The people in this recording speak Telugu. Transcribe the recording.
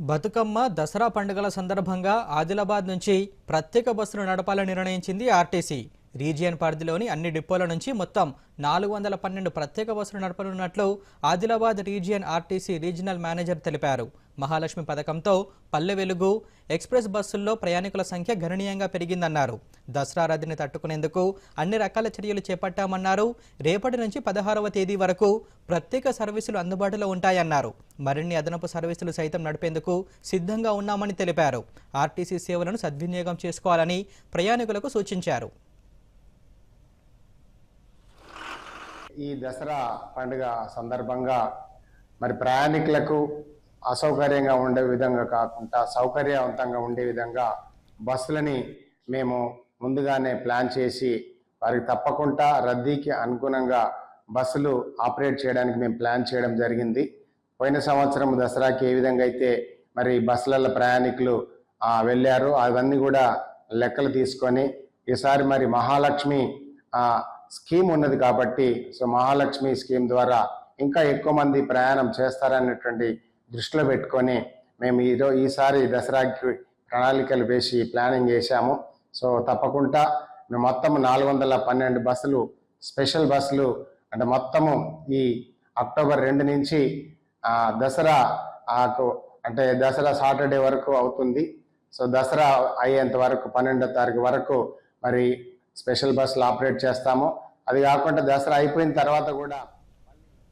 బతుకమ్మ దసరా పండుగల సందర్భంగా ఆదిలాబాద్ నుంచి ప్రత్యేక బస్సులు నడపాలని నిర్ణయించింది ఆర్టీసీ. రీజియన్ పరిధిలోని అన్ని డిపోల నుంచి మొత్తం నాలుగు వందల పన్నెండు ప్రత్యేక బస్సులు నడపనున్నట్లు Adilabad region RTC regional manager తెలిపారు. మహాలక్ష్మి పథకంతో పల్లె వెలుగు ఎక్స్ప్రెస్ బస్సుల్లో ప్రయాణికుల సంఖ్య గణనీయంగా పెరిగిందన్నారు. దసరా రద్దీని తట్టుకునేందుకు అన్ని రకాల చర్యలు చేపట్టామన్నారు. రేపటి నుంచి పదహారవ తేదీ వరకు ప్రత్యేక సర్వీసులు అందుబాటులో ఉంటాయన్నారు. మరిన్ని అదనపు సర్వీసులు సైతం నడిపేందుకు సిద్ధంగా ఉన్నామని తెలిపారు. ఆర్టీసీ సేవలను సద్వినియోగం చేసుకోవాలని ప్రయాణికులకు సూచించారు. ఈ దసరా పండుగ సందర్భంగా మరి ప్రయాణికులకు అసౌకర్యంగా ఉండే విధంగా కాకుండా సౌకర్యవంతంగా ఉండే విధంగా బస్సులని మేము ముందుగానే ప్లాన్ చేసి వారికి తప్పకుండా రద్దీకి అనుగుణంగా బస్సులు ఆపరేట్ చేయడానికి మేము ప్లాన్ చేయడం జరిగింది. పోయిన సంవత్సరం దసరాకి ఏ విధంగా అయితే మరి బస్సులలో ప్రయాణికులు వెళ్ళారు అవన్నీ కూడా లెక్కలు తీసుకొని ఈసారి మరి మహాలక్ష్మి స్కీమ్ ఉన్నది కాబట్టి సో మహాలక్ష్మి స్కీమ్ ద్వారా ఇంకా ఎక్కువ మంది ప్రయాణం చేస్తారనేటువంటి దృష్టిలో పెట్టుకొని మేము ఈరో ఈసారి దసరాకి ప్రణాళికలు వేసి ప్లానింగ్ చేశాము. సో తప్పకుండా మేము మొత్తం నాలుగు వందల పన్నెండు బస్సులు స్పెషల్ బస్సులు అంటే మొత్తము ఈ అక్టోబర్ రెండు నుంచి దసరా ఆకు అంటే దసరా సాటర్డే వరకు అవుతుంది. సో దసరా అయ్యేంత వరకు పన్నెండో తారీఖు వరకు మరి స్పెషల్ బస్సులు ఆపరేట్ చేస్తాము. అది కాకుండా దసరా అయిపోయిన తర్వాత కూడా